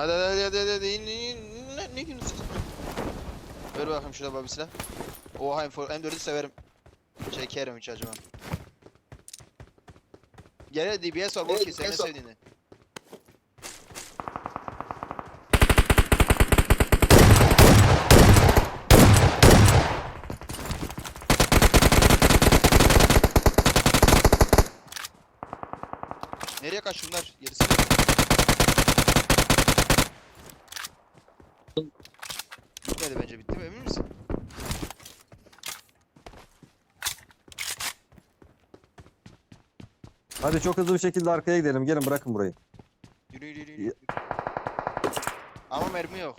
Hadi hadi hadi hadi hadi in in in ne, ne günü Ver bakayım bir silah. Oha M4 M4'ü severim. Çekerim hiç acımam. Gel DBS var bak ki sen ne sevdiğini. Nereye kaç bunlar? Gerisi de- Bitmedi bence bitti mi emin misin? Hadi çok hızlı bir şekilde arkaya gidelim. Gelin bırakın burayı. Yürü yürü yürü. yürü. Ama mermi yok.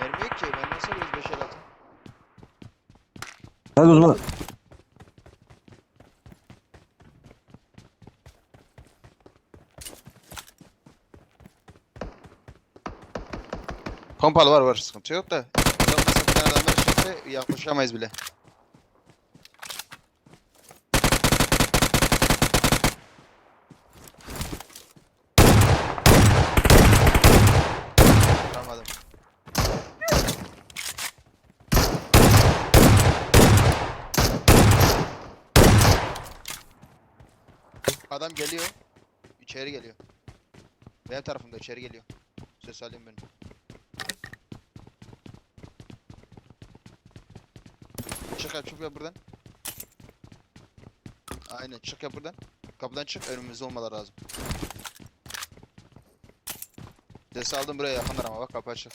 Mermi yok ki. Ben nasıl alıyoruz 5 el atın? Hadi uzman. Pompalı var var sıkıntı yok da. Uzak mesafeden adamlar çıktı yaklaşamayız bile. Vuramadım. Adam geliyor. İçeri geliyor. Benim tarafımda içeri geliyor. Ses alayım beni. Çık yap çık yap buradan. Aynen çık yap buradan. Kapıdan çık önümüzde olmaları lazım. Ses aldım buraya yakınlar ama bak kapı açık.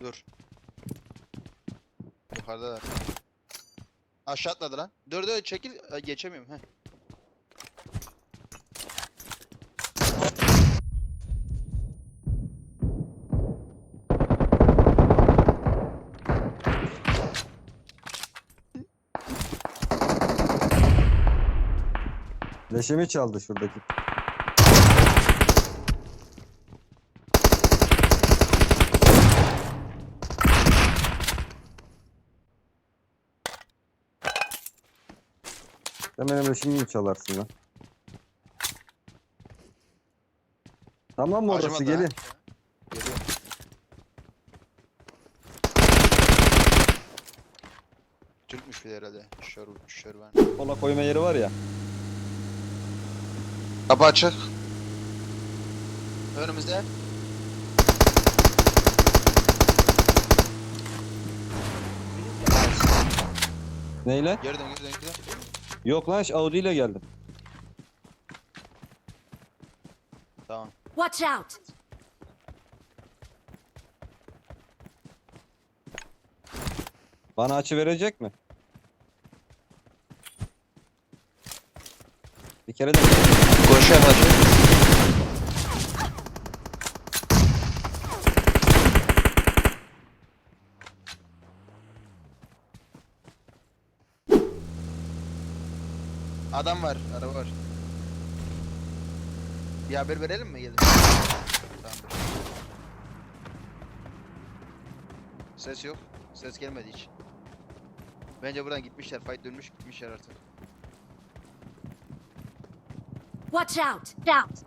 Dur. Yukarıdalar. Aşağı atladı lan. Dur dur çekil. Ay, geçemiyorum. Heh. Leşemi çaldı şuradaki. Benim leşimi mi çalarsın lan? Tamam mı orası? Acımadı Gelin. ha. Geliyor. Türkmüş bir de herhalde. Şör, şörven. Kola koyma yeri var ya. Kapı açık. Önümüzde. Neyle? Geri dön geri dön geri dön. Yok lan Audi ile geldim. Tamam. Watch out! Bana açı verecek mi? Bir kere de Koşuyor hadi. Adam var, araba var. Bir haber verelim mi gelin? Tamamdır. Ses yok. Ses gelmedi hiç. Bence buradan gitmişler. Fight dönmüş gitmişler artık. Watch out! Out!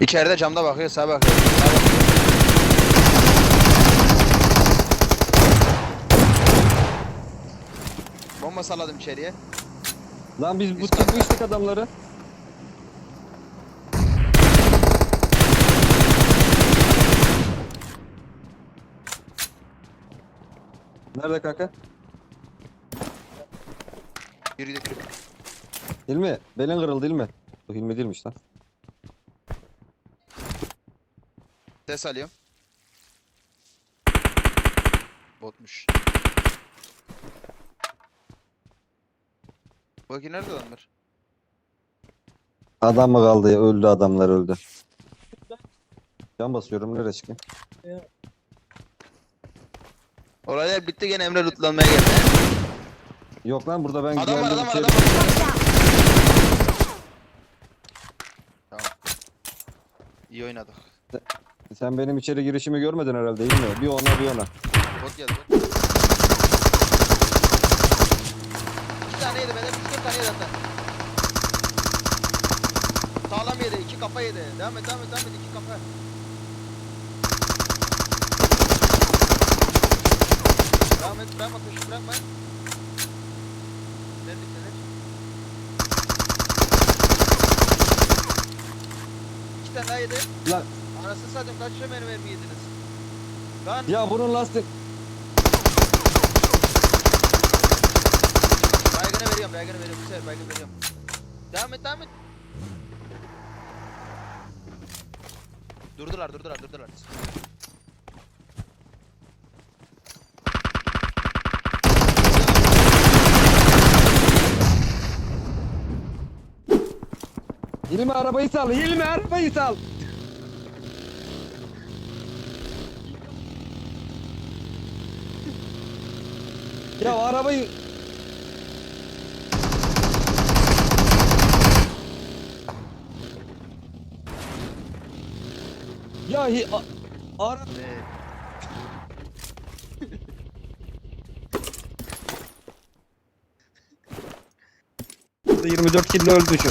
İçeride camda bakıyor, sağa bakıyor. Sağa bakıyor. Bomba salladım içeriye. Lan biz bu Biz tutmuştuk adamları. Nerede kanka? Yürüdük. Hilmi, belin kırıldı Hilmi. Bu Hilmi değilmiş lan. Ses alıyorum. Botmuş. Bakayım nerede adamlar? Adam mı kaldı ya? Öldü adamlar öldü. Can basıyorum nereye çıkayım? Olaylar bitti gene Emre lootlanmaya geldi. Yok lan burada ben Adam var geldim adam var içeri- adam var. Watch out! İyi oynadık. Sen benim içeri girişimi görmedin herhalde değil mi? Bir ona bir ona. Bot geldi bot. İki tane yedi benden üç dört tane yedi hatta. Sağlam yedi iki kafa yedi. Devam et devam et devam et iki kafa. Devam et bırakma peşi bırakma. Dedik dedik. İki tane daha yedi. Lan Anasını satayım kaç lira mermi yediniz? Lan ya bunun lastik Baygını veriyorum, baygını veriyorum. Baygını veriyorum. Devam et, devam et. Durdular, durdular, durdular. Hilmi arabayı sal. Hilmi arabayı sal. ya arabayı Ya hi a- ara. Burada 24 kilo öldü şu.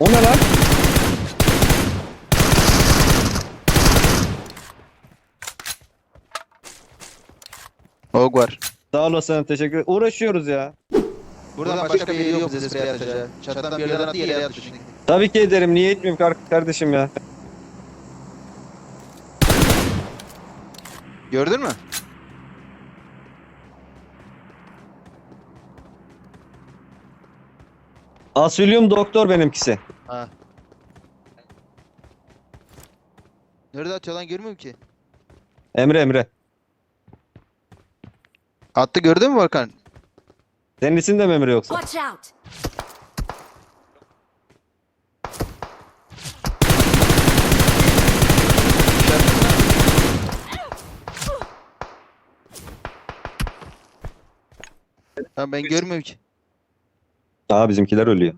O ne lan? Og var. Sağ olasın teşekkür Uğraşıyoruz ya. Buradan başka bir yeri yok bize sprey atacağı. Çatıdan bir yerden attı, yere attı şimdi. Tabii ki ederim. Niye kar- kardeşim ya? Gördün mü? Asylum doktor benimkisi. Ha. Nerede atıyor lan görmüyorum ki. Emre Emre. Attı gördün mü Volkan? Senin isim de mi Emre yoksa? Watch out! Ha ben görmüyorum ki. Aa bizimkiler ölüyor.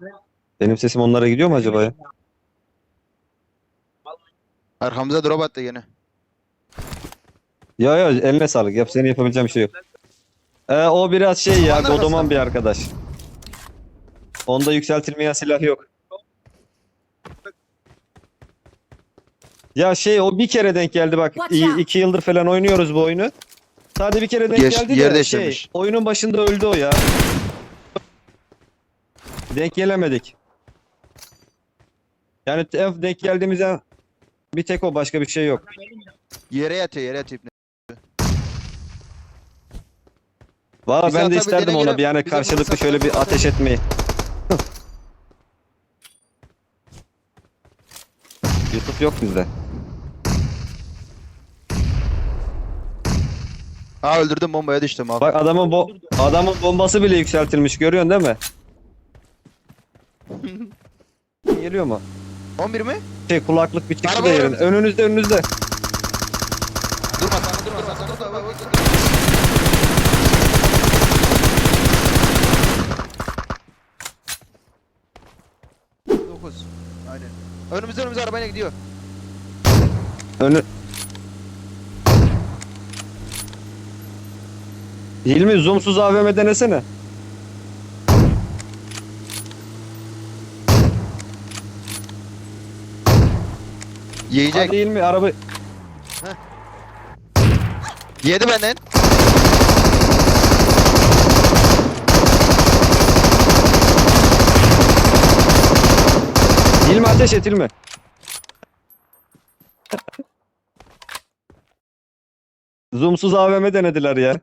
Benim sesim onlara gidiyor mu acaba ya? Arkamıza drop attı gene. Ya ya eline sağlık. Yap senin yapabileceğim bir şey yok. Ee, o biraz şey ya Zamanlar godoman bir arkadaş. Onda yükseltilmeyen silah yok. Ya şey o bir kere denk geldi bak. Watch out. iki yıldır falan oynuyoruz bu oyunu. Sadece bir kere denk Geç- geldi yer de değiştirmiş. şey oyunun başında öldü o ya. Denk gelemedik. Yani en denk geldiğimizde bir tek o başka bir şey yok. Yere yatıyor yere yatıyor. Valla ben de isterdim ona bir yani bize bunu karşılıklı şöyle bir ateş etmeyi. Yusuf yok bizde. Ha öldürdüm bombaya düştüm abi. Bak adamın bo adamın bombası bile yükseltilmiş görüyorsun değil mi? Geliyor mu? 11 mi? Şey kulaklık bir çıktı Araba da yerin. Önünüzde önünüzde. Durma sana durma sana durma. Bak, bak, bak. Dokuz. Aynen. Önümüzde önümüzde arabayla gidiyor. Önü... Hilmi zoomsuz AVM denesene. Yiyecek. Hadi Hilmi araba... Yedi benden. Hilmi ateş et Hilmi. Zoomsuz AVM denediler ya.